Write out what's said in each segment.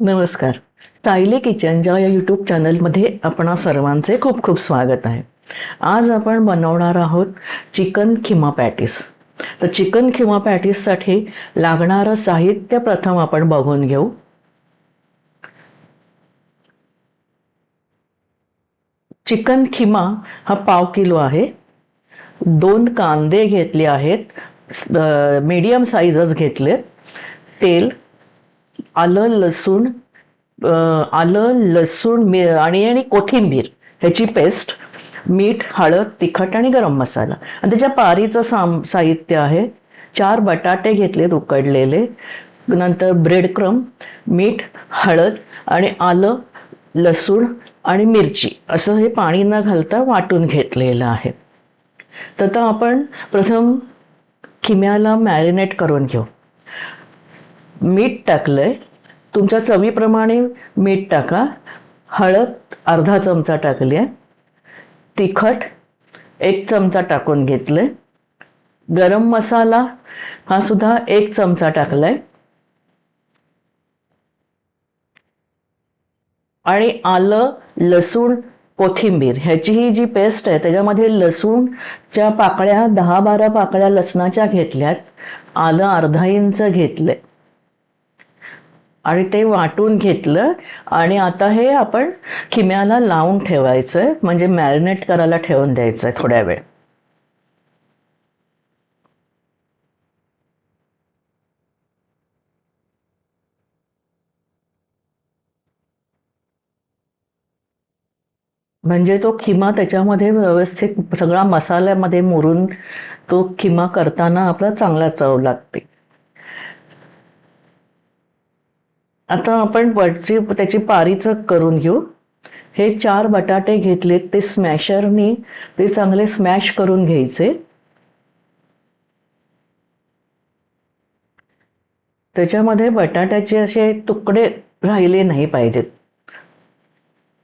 नमस्कार. ताईले किचनच्या या यूट्यूब चॅनलमध्ये आपणा सर्वांचे खूप खूप स्वागत आहे. आज आपण बनवणार आहोत चिकन खिमा पॅटीस. तर चिकन खिमा पॅटीससाठी लागणारं साहित्य प्रथम आपण बघून घेऊ. चिकन खिमा हा पाव किलो आहे. दोन कांदे घेतले आहेत. मीडियम साईजच घेतले तेल आलं लसूण आलं लसूण मि- आणि आणि कोथिंबीर. ह्याची पेस्ट मीठ हळद तिखट आणि गरम मसाला. आणि त्याच्या पारीचं साम साहित्य आहे. चार बटाटे घेतलेत उकडलेले. नंतर ब्रेड क्रम मीठ हळद आणि आलं लसूण आणि मिरची. असं हे पाणी न घालता वाटून घेतलेलं आहे. तर आता आपण प्रथम खिम्याला मॅरिनेट करून घेऊ. मीठ टाकलंय. तुमच्या चवीप्रमाणे मीठ टाका. हळद अर्धा चमचा टाकली आहे. तिखट एक चमचा टाकून घेतले. गरम मसाला हा सुद्धा एक चमचा टाकलाय. आणि आलं लसूण कोथिंबीर ह्याची ही जी पेस्ट आहे त्याच्यामध्ये लसूणच्या पाकळ्या दहा बारा पाकळ्या लसणाच्या घेतल्यात. आलं अर्धा इंच घेतलंय. आणि ते वाटून घेतलं आणि आता हे आपण खिम्याला लावून ठेवायचंय. म्हणजे मॅरिनेट करायला ठेवून द्यायचंय थोड्या वेळ. म्हणजे तो खिमा त्याच्यामध्ये व्यवस्थित सगळा मसाल्यामध्ये मुरून तो खिमा करताना आपला चांगला चव लागते. आता आपण वरची त्याची पारीचं करून घेऊ. हे चार बटाटे घेतलेत ते स्मॅशरनी ते चांगले स्मॅश करून घ्यायचे. त्याच्यामध्ये बटाट्याचे असे तुकडे राहिले नाही पाहिजेत.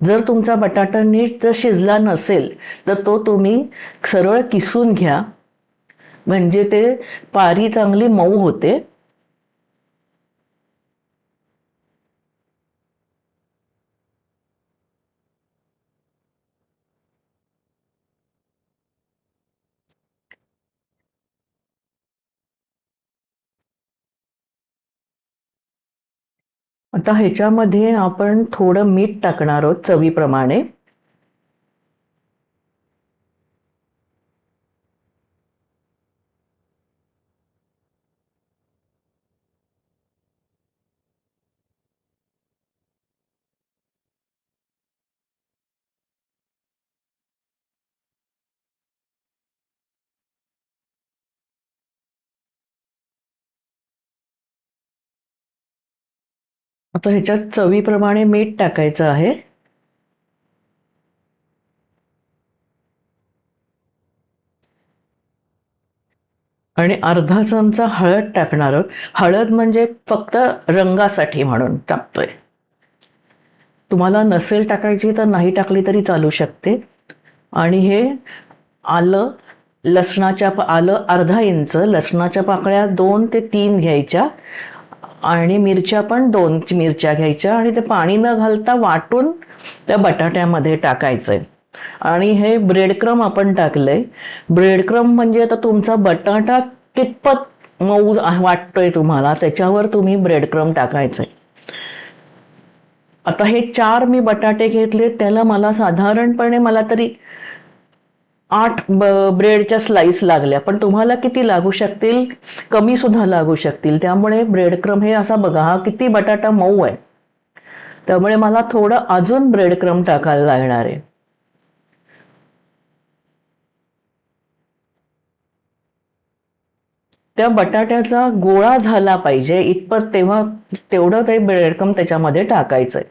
जर तुमचा बटाटा नीट जर शिजला नसेल तर तो तुम्ही सरळ किसून घ्या. म्हणजे ते पारी चांगली मऊ होते. आता ह्याच्यामध्ये आपण थोडं मीठ टाकणार आहोत चवीप्रमाणे. आता ह्याच्यात चवीप्रमाणे मीठ टाकायचं आहे. आणि अर्धा चमचा हळद टाकणार आहोत. हळद म्हणजे फक्त रंगासाठी म्हणून टाकतोय. तुम्हाला नसेल टाकायची तर नाही टाकली तरी चालू शकते. आणि हे आलं लसणाच्या आलं अर्धा इंच लसणाच्या पाकळ्या दोन ते तीन घ्यायच्या. आणि मिरच्या पण दोन मिरच्या घ्यायच्या आणि ते पाणी न घालता वाटून त्या बटाट्यामध्ये टाकायचंय आणि हे ब्रेड क्रम आपण टाकलंय. ब्रेड क्रम म्हणजे आता तुमचा बटाटा कितपत मऊ वाटतोय तुम्हाला त्याच्यावर तुम्ही ब्रेड क्रम टाकायचंय आता हे चार मी बटाटे घेतले त्याला मला साधारणपणे मला तरी आठ ब्रेडच्या स्लाइस लागल्या. पण तुम्हाला किती लागू शकतील? कमी सुद्धा लागू शकतील. त्यामुळे ब्रेड क्रम हे असा बघा हा किती बटाटा मऊ आहे. त्यामुळे मला थोडं अजून ब्रेड क्रम टाकायला लागणार आहे. त्या बटाट्याचा गोळा झाला पाहिजे. इतपत तेव्हा तेवढं ते ब्रेड क्रम त्याच्यामध्ये टाकायचंय.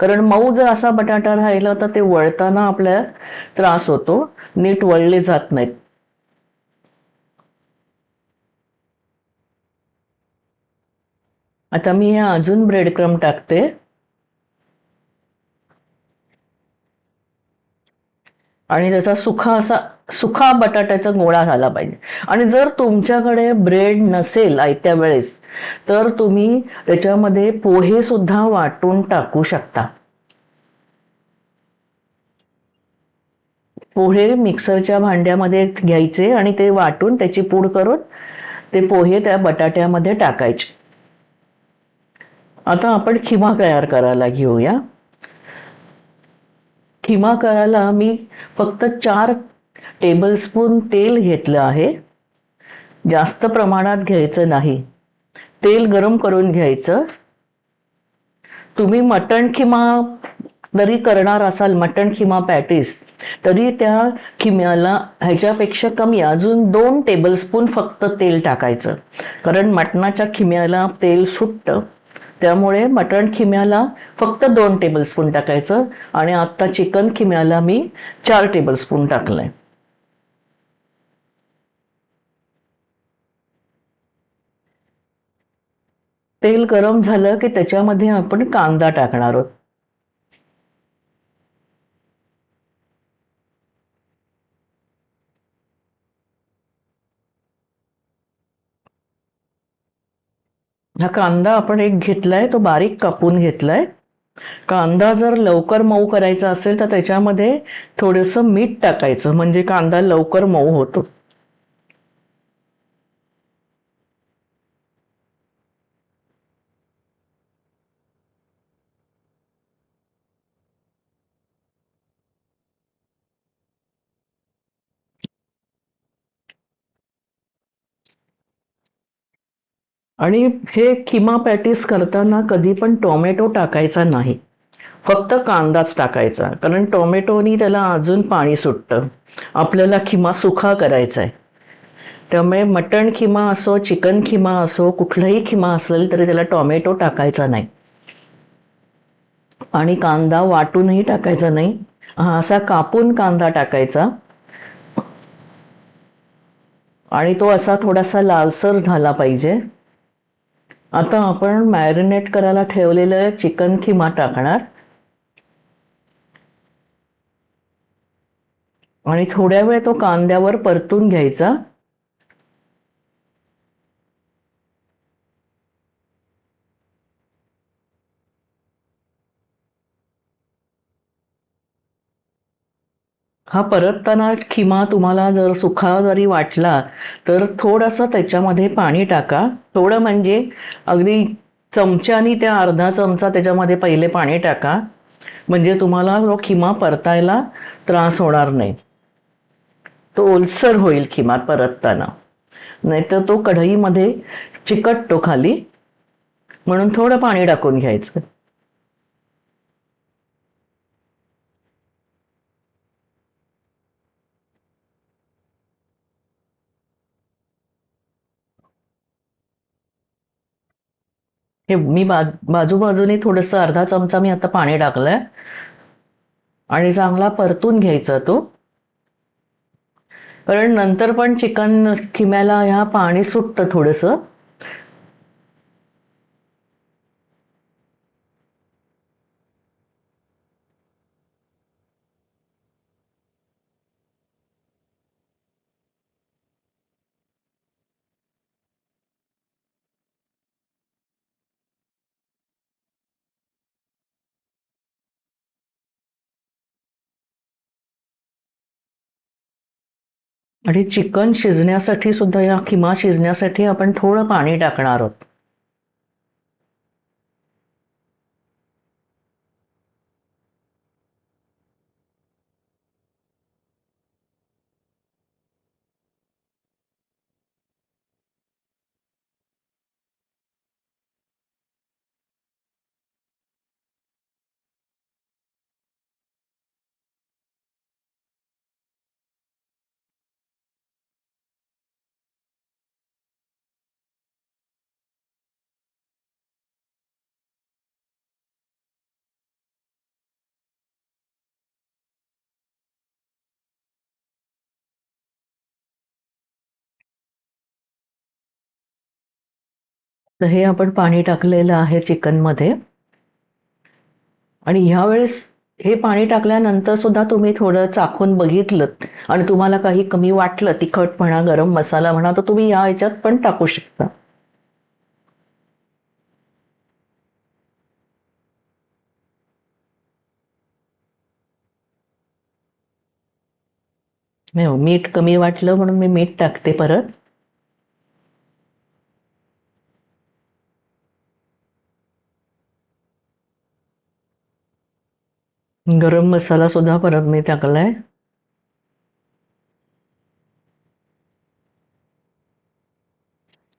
कारण मऊ जर असा बटाटा राहिला तर ते वळताना आपल्याला त्रास होतो. नीट वळले जात नाहीत. आता मी हे अजून ब्रेडक्रम टाकते. आणि त्याचा सुखा असा सुखा बटाट्याचा गोळा झाला पाहिजे. आणि जर तुमच्याकडे ब्रेड नसेल आयत्या वेळेस तर तुम्ही त्याच्यामध्ये पोहे सुद्धा वाटून टाकू शकता. पोहे मिक्सरच्या भांड्यामध्ये घ्यायचे आणि ते वाटून त्याची पूड करून ते पोहे त्या बटाट्यामध्ये टाकायचे. आता आपण खिमा तयार करायला घेऊया. खिमा करायला मी फक्त चार टेबलस्पून तेल घेतलं आहे. जास्त प्रमाणात घ्यायचं नाही. तेल गरम करून घ्यायचं. तुम्ही मटण खिमा जरी करणार असाल मटण खिमा पॅटीस तरी त्या खिम्याला ह्याच्यापेक्षा कमी अजून दोन टेबलस्पून फक्त तेल टाकायचं. कारण मटणाच्या खिम्याला तेल सुटतं. त्यामुळे मटण खिम्याला फक्त दोन टेबलस्पून टाकायचं आणि आता चिकन खिम्याला मी चार टेबलस्पून टाकलंय. तेल गरम झालं की त्याच्यामध्ये आपण कांदा टाकणार आहोत. हा कांदा आपण एक घेतलाय तो बारीक कापून घेतलाय. कांदा जर लवकर मऊ करायचा असेल तर त्याच्यामध्ये थोडंसं मीठ टाकायचं. म्हणजे कांदा लवकर मऊ होतो. आणि हे किमा पॅटीस करताना कधी पण टोमॅटो टाकायचा नाही. फक्त कांदाच टाकायचा कारण टोमॅटोनी त्याला अजून पाणी सुटतं. आपल्याला खिमा सुखा करायचा आहे त्यामुळे मटण खिमा असो चिकन खिमा असो कुठलाही खिमा असेल तरी त्याला टोमॅटो टाकायचा नाही. आणि कांदा वाटूनही टाकायचा नाही. हा असा कापून कांदा टाकायचा. आणि तो असा थोडासा लालसर झाला पाहिजे. आता आपण मॅरिनेट करायला ठेवलेलं चिकन खिमा टाकणार. आणि थोड्या वेळ तो कांद्यावर परतून घ्यायचा. हा परतताना खिमा तुम्हाला जर सुखा जरी वाटला तर थोडंसं त्याच्यामध्ये पाणी टाका. थोडं म्हणजे अगदी चमच्यानी त्या अर्धा चमचा त्याच्यामध्ये पहिले पाणी टाका. म्हणजे तुम्हाला तो खिमा परतायला त्रास होणार नाही. तो ओलसर होईल खिमा परतताना. नाहीतर तो कढईमध्ये चिकटतो खाली. म्हणून थोडं पाणी टाकून घ्यायचं. हे मी बाज बाजूबाजूने थोडंसं अर्धा चमचा मी आता पाणी टाकलंय. आणि चांगला परतून घ्यायचा तो. कारण नंतर पण चिकन खिम्याला ह्या पाणी सुटतं थोडंसं. आणि चिकन शिजण्यासाठी सुद्धा या किमा शिजण्यासाठी आपण थोडं पाणी टाकणार आहोत. तर हे आपण पाणी टाकलेलं आहे चिकनमध्ये. आणि ह्यावेळेस हे पाणी टाकल्यानंतर सुद्धा तुम्ही थोडं चाखून बघितलं आणि तुम्हाला काही कमी वाटलं तिखट म्हणा गरम मसाला म्हणा तर तुम्ही या ह्याच्यात पण टाकू शकता. हो, मीठ कमी वाटलं म्हणून मी मीठ टाकते परत. गरम मसाला सुद्धा परत मी टाकलाय.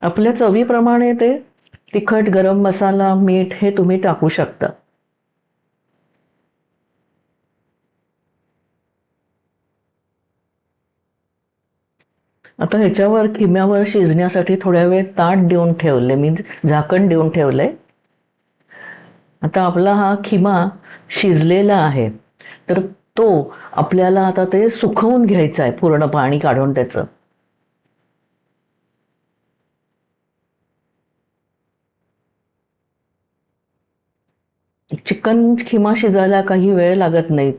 आपल्या चवीप्रमाणे ते तिखट गरम मसाला मीठ हे तुम्ही टाकू शकता. आता ह्याच्यावर किम्यावर शिजण्यासाठी थोड्या वेळ ताट देऊन ठेवले मी झाकण देऊन ठेवलंय. आता आपला हा खिमा शिजलेला आहे. तर तो आपल्याला आता ते सुकवून घ्यायचा आहे पूर्ण पाणी काढून त्याचं. चिकन खिमा शिजायला काही वेळ लागत नाही.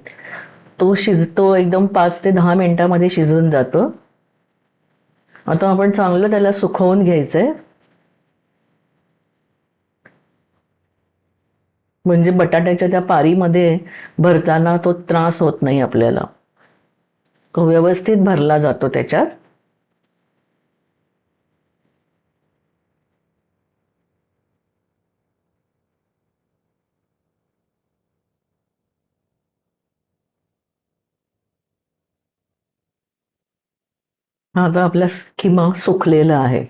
तो शिजतो एकदम पाच ते दहा मिनिटामध्ये शिजून जातो. आता आपण चांगलं त्याला सुकवून घ्यायचंय. म्हणजे बटाट्याच्या त्या पारीमध्ये भरताना तो त्रास होत नाही आपल्याला. तो व्यवस्थित भरला जातो त्याच्यात. हा आता आपला किमा सुकलेला आहे.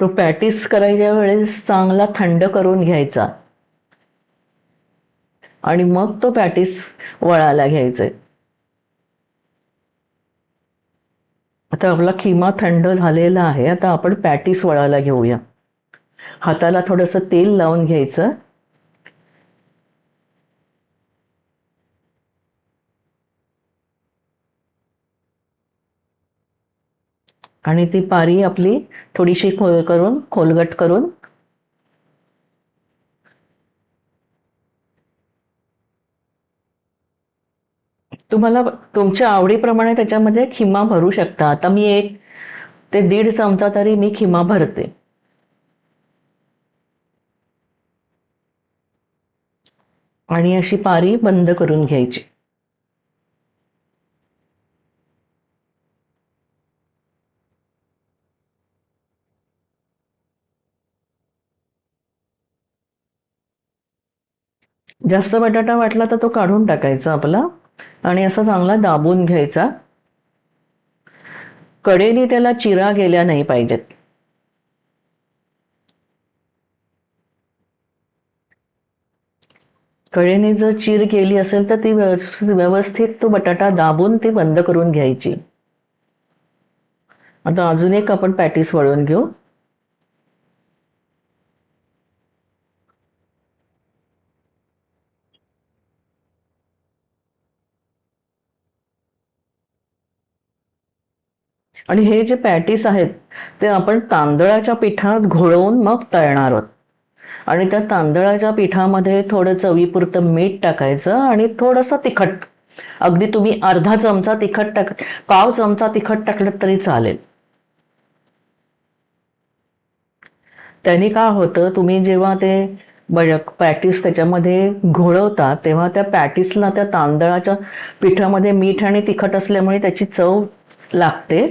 तो पॅटीस करायच्या वेळेस चांगला थंड करून घ्यायचा. आणि मग तो पॅटीस वळायला घ्यायचे. आता आपला खिमा थंड झालेला आहे आता आपण पॅटीस वळायला घेऊया. हाताला थोडंसं तेल लावून घ्यायचं. आणि ती पारी आपली थोडीशी खोल करून खोलगट करून तुम्हाला तुमच्या आवडीप्रमाणे त्याच्यामध्ये खिमा भरू शकता. आता मी एक ते दीड चमचा तरी मी खिमा भरते. आणि अशी पारी बंद करून घ्यायची. जास्त बटाटा वाटला तर तो काढून टाकायचा आपला आणि असा चांगला दाबून घ्यायचा. कडेने त्याला चिरा गेल्या नाही पाहिजेत. कडेने जर चीर केली असेल तर ती व्यवस्थित तो बटाटा दाबून ती बंद करून घ्यायची. आता अजून एक आपण पॅटीस वळून घेऊ. आणि हे जे पॅटीस आहेत ते आपण तांदळाच्या पिठात घोळवून मग तळणार आहोत. आणि त्या तांदळाच्या पिठामध्ये थोडं चवीपुरतं मीठ टाकायचं आणि थोडंसं तिखट. अगदी तुम्ही अर्धा चमचा तिखट टाक पाव चमचा तिखट टाकलं तरी चालेल. त्यांनी काय होतं तुम्ही जेव्हा ते पॅटीस त्याच्यामध्ये घोळवता तेव्हा त्या पॅटीसला त्या तांदळाच्या पिठामध्ये मीठ आणि तिखट असल्यामुळे त्याची चव लागते.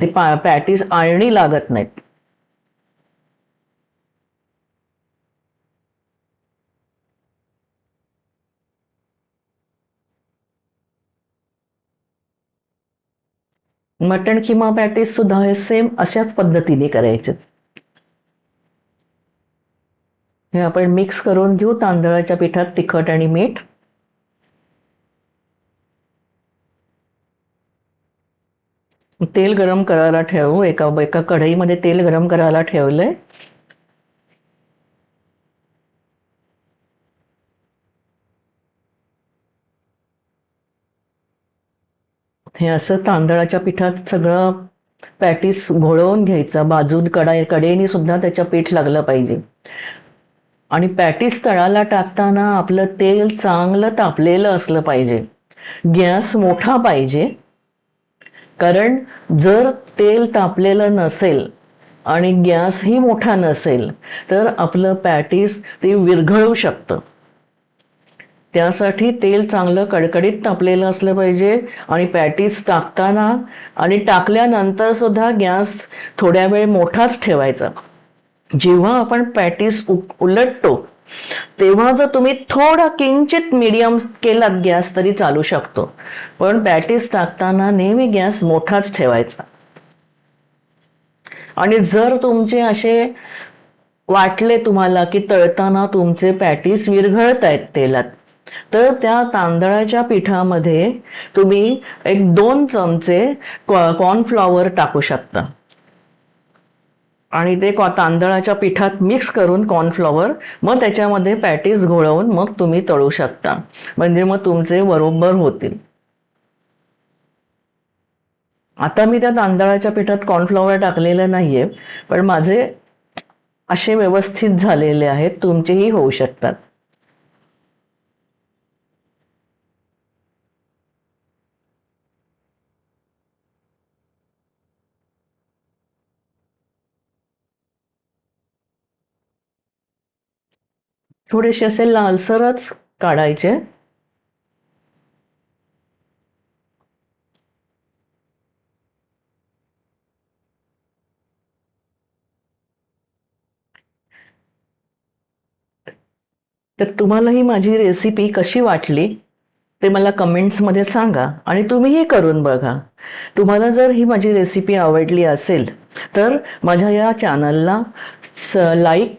ते पॅटीस आळणी लागत नाहीत. मटण किमा पॅटीस सुद्धा हे सेम अशाच पद्धतीने करायचे. हे आपण मिक्स करून घेऊ तांदळाच्या पिठात तिखट आणि मीठ. तेल गरम करायला ठेवू. एका एका कढईमध्ये तेल गरम करायला ठेवलंय. हे असं तांदळाच्या पिठात सगळं पॅटीस घोळवून घ्यायचा. बाजून कडा कडेनी सुद्धा त्याच्या पीठ लागलं पाहिजे. आणि पॅटीस तळाला टाकताना आपलं तेल चांगलं तापलेलं असलं पाहिजे. गॅस मोठा पाहिजे. कारण जर तेल तापलेलं नसेल आणि गॅसही मोठा नसेल तर आपलं पॅटीस ते विरघळू शकतं. त्यासाठी तेल चांगलं कडकडीत तापलेलं असलं पाहिजे आणि पॅटीस टाकताना आणि टाकल्यानंतर सुद्धा गॅस थोड्या वेळ मोठाच ठेवायचा. जेव्हा आपण पॅटीस उ उलटतो तेव्हा जर तुम्ही थोडा किंचित मीडियम केलात गॅस तरी चालू शकतो. पण पॅटीस टाकताना नेहमी गॅस मोठाच ठेवायचा. आणि जर तुमचे असे वाटले तुम्हाला की तळताना तुमचे पॅटीस विरघळत आहेत तेलात तर त्या तांदळाच्या पिठामध्ये तुम्ही एक दोन चमचे कॉर्नफ्लॉवर टाकू शकता. आणि ते तांदळाच्या पिठात मिक्स करून कॉर्नफ्लॉवर मग त्याच्यामध्ये पॅटीस घोळवून मग तुम्ही तळू शकता. म्हणजे मग तुमचे बरोबर होतील. आता मी त्या तांदळाच्या पिठात कॉर्नफ्लॉवर टाकलेलं नाहीये पण माझे असे व्यवस्थित झालेले आहेत तुमचेही होऊ शकतात. थोडेसे असे लालसरच काढायचे. तर तुम्हाला ही माझी रेसिपी कशी वाटली ते मला कमेंट्समध्ये सांगा आणि तुम्हीही करून बघा. तुम्हाला जर ही माझी रेसिपी आवडली असेल तर माझ्या या चॅनलला स लाईक